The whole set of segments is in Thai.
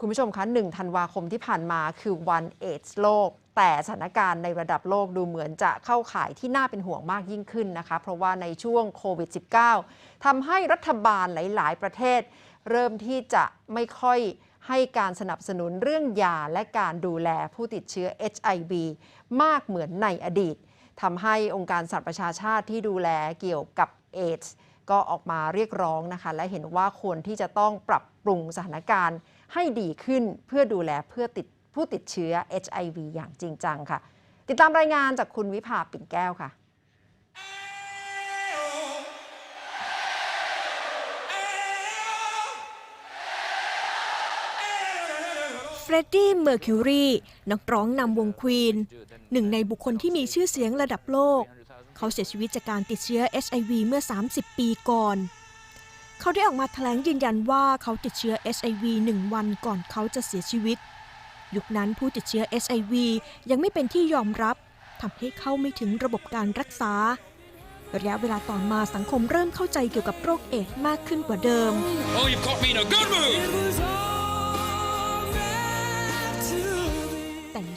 คุณผู้ชมคะ1ธันวาคมที่ผ่านมาคือวันเอดส์โลก แต่สถานการณ์ในระดับโลกดูเหมือนจะเข้าข่ายที่น่าเป็นห่วงมากยิ่งขึ้นนะคะ เพราะว่าในช่วงโควิด -19 ทำให้รัฐบาลหลาย ๆ ประเทศ เริ่มที่จะไม่ค่อยให้การสนับสนุนเรื่องยาและการดูแลผู้ติดเชื้อ HIV มากเหมือนในอดีตทำให้องค์การสหประชาชาติที่ดูแลเกี่ยวกับเอดส์ ก็ออกมาเรียกร้องนะคะ และเห็นว่าควรที่จะต้องปรับปรุงสถานการณ์ให้ดีขึ้นเพื่อดูแลเพื่อติดผู้ติดเชื้อ HIV อย่างจริงจังค่ะ ติดตามรายงานจากคุณวิภาปิ่นแก้วค่ะเฟรดดี้ เมอร์คิวรี นักร้องนำวงควีน หนึ่งในบุคคลที่มีชื่อเสียงระดับโลก เขาเสียชีวิตจากการติดเชื้อ HIV เมื่อ 30 ปีก่อน เขาได้ออกมาแถลงยืนยันว่าเขาติดเชื้อ HIV หนึ่งวันก่อนเขาจะเสียชีวิต ยุคนั้นผู้ติดเชื้อ HIV ยังไม่เป็นที่ยอมรับทำให้เข้าไม่ถึงระบบการรักษา ระยะเวลาต่อมาสังคมเริ่มเข้าใจเกี่ยวกับโรคเอดส์มากขึ้นกว่าเดิม Oh,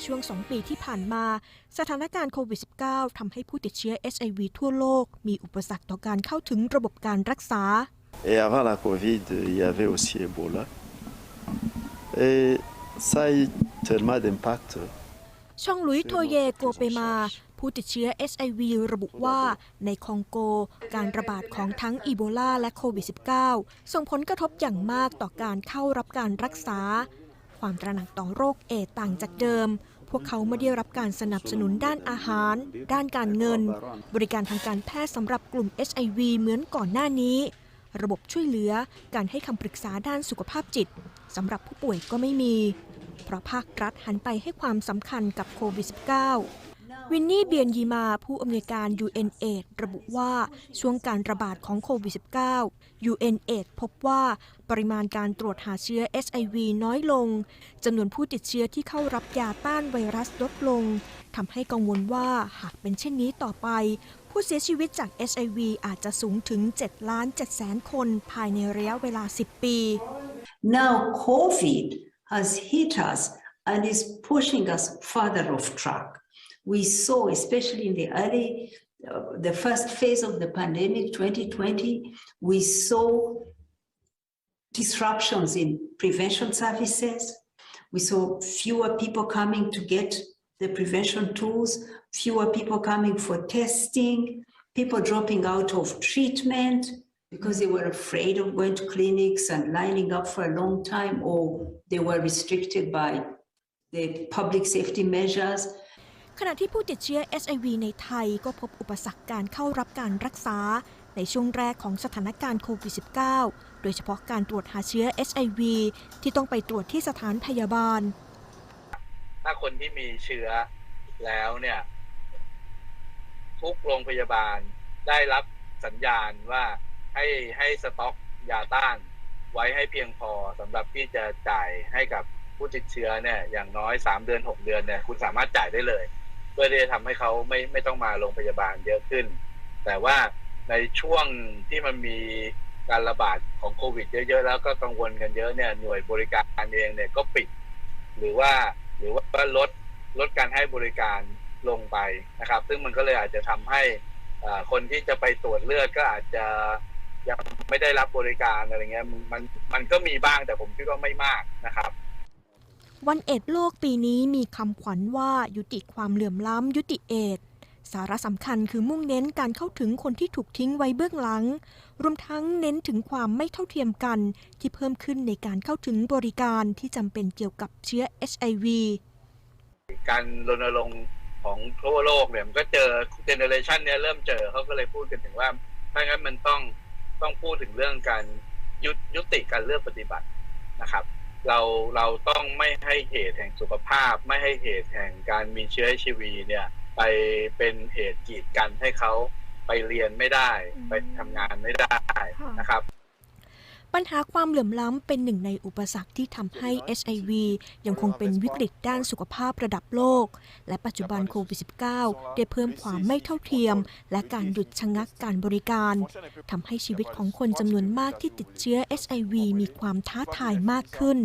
ช่วง 2 ปีที่ผ่านมา สถานการณ์โควิด -19 ทำให้ผู้ติดเชื้อ HIV ทั่วโลก มีอุปสรรคต่อการเข้าถึงระบบการรักษา Et avant la Covid, il y avait aussi Ebola. Et ça a eu tellement d'impact. ช่องหลุยส์โทเยโกเปมา ผู้ติดเชื้อ HIV ระบุว่าในคองโก การระบาดของทั้งอีโบลาและโควิด -19 ส่งผลกระทบอย่างมากต่อการเข้ารับการรักษา ความตระหนักต่อโรคเอดส์ต่างจากเดิม พวกเขาไม่ได้รับการสนับสนุนด้านอาหาร ด้านการเงิน บริการทางการแพทย์สำหรับกลุ่ม HIV เหมือนก่อนหน้านี้ ระบบช่วยเหลือการให้คำปรึกษาด้านสุขภาพจิตสำหรับผู้ป่วยก็ไม่มี เพราะภาครัฐหันไปให้ความสำคัญกับโควิด -19 วินนี่เบียนยีมาผู้อำนวยการ UNAIDS ระบุว่า ช่วงการระบาดของโควิด -19 UNAIDS พบว่าปริมาณการตรวจหาเชื้อ HIV น้อยลงจำนวนผู้ติดเชื้อที่เข้ารับยาต้านไวรัสลดลงทำให้กังวลว่าหากเป็นเช่นนี้ต่อไป ผู้เสียชีวิตจาก HIV อาจจะสูงถึง 7 ล้าน7แสนคนภายในระยะเวลา 10 ปี Now, COVID has hit us and is pushing us further off track. We saw, especially in the early, uh, the first phase of the pandemic, 2020, we saw disruptions in prevention services. We saw fewer people coming to get the prevention tools, fewer people coming for testing, people dropping out of treatment because they were afraid of going to clinics and lining up for a long time, or they were restricted by the public safety measures. ขณะที่ผู้ติดเชื้อ HIV ในไทยก็พบอุปสรรคการเข้ารับการรักษา ในช่วงแรกของสถานการณ์โควิด -19 โดยเฉพาะการตรวจหาเชื้อ HIV ที่ต้องไปตรวจที่สถานพยาบาล ถ้าคนที่มีเชื้อแล้วเนี่ย ทุกโรงพยาบาลได้รับสัญญาณว่าให้ให้สต็อกยาต้าน ไว้ให้เพียงพอสำหรับที่จะจ่ายให้กับผู้ติดเชื้อเนี่ยอย่างน้อย 3 เดือน 6 เดือนเนี่ยคุณสามารถจ่ายได้เลย พื่อที่จะทำให้เขาไม่ไม่ต้องมาโรงพยาบาลเยอะขึ้น แต่ว่าในช่วงที่มันมีการระบาดของโควิด เยอะๆ แล้วก็กังวลกันเยอะเนี่ยหน่วยบริการเองเนี่ยก็ปิด หรือว่าหรือว่าลดลดการให้บริการลงไปนะครับ ซึ่งมันก็เลยอาจจะทำให้คนที่จะไปตรวจเลือดก็อาจจะยังไม่ได้รับบริการอะไรเงี้ยมันมันก็มีบ้างแต่ผมคิดว่าไม่มากนะครับ วันเอดโลกปีนี้มีคำขวัญว่ายุติความเหลื่อมล้ำยุติเอดสาระสำคัญคือมุ่งเน้นการเข้าถึงคนที่ถูกทิ้งไว้เบื้องหลัง รวมทั้งเน้นถึงความไม่เท่าเทียมกันที่เพิ่มขึ้นในการเข้าถึงบริการที่จำเป็นเกี่ยวกับเชื้อ HIV การรณรงค์ของทั่วโลกเนี่ยมันก็เจอเจเนอเรชันเนี้ยเริ่มเจอเขาก็เลยพูดกันถึงว่าถ้างั้นมันต้องต้องพูดถึงเรื่องการยุยุติการเลือกปฏิบัตินะครับ เราเราต้องไม่ให้เหตุแห่งสุขภาพ ไม่ให้เหตุแห่งการมีเชื้อชีวีเนี่ย ไปเป็นเหตุกีดกันให้เขาไปเรียนไม่ได้ ไปทำงานไม่ได้นะครับ ปัญหาความเหลื่อมล้ำเป็นหนึ่งในอุปสรรคที่ทำให้ HIV ยังคงเป็นวิกฤตด้านสุขภาพระดับโลก และปัจจุบันโควิด -19 ได้เพิ่มความไม่เท่าเทียม และการหยุดชะงักการบริการทำให้ชีวิตของคนจำนวนมากที่ติดเชื้อ HIV มีความท้าทายมากขึ้น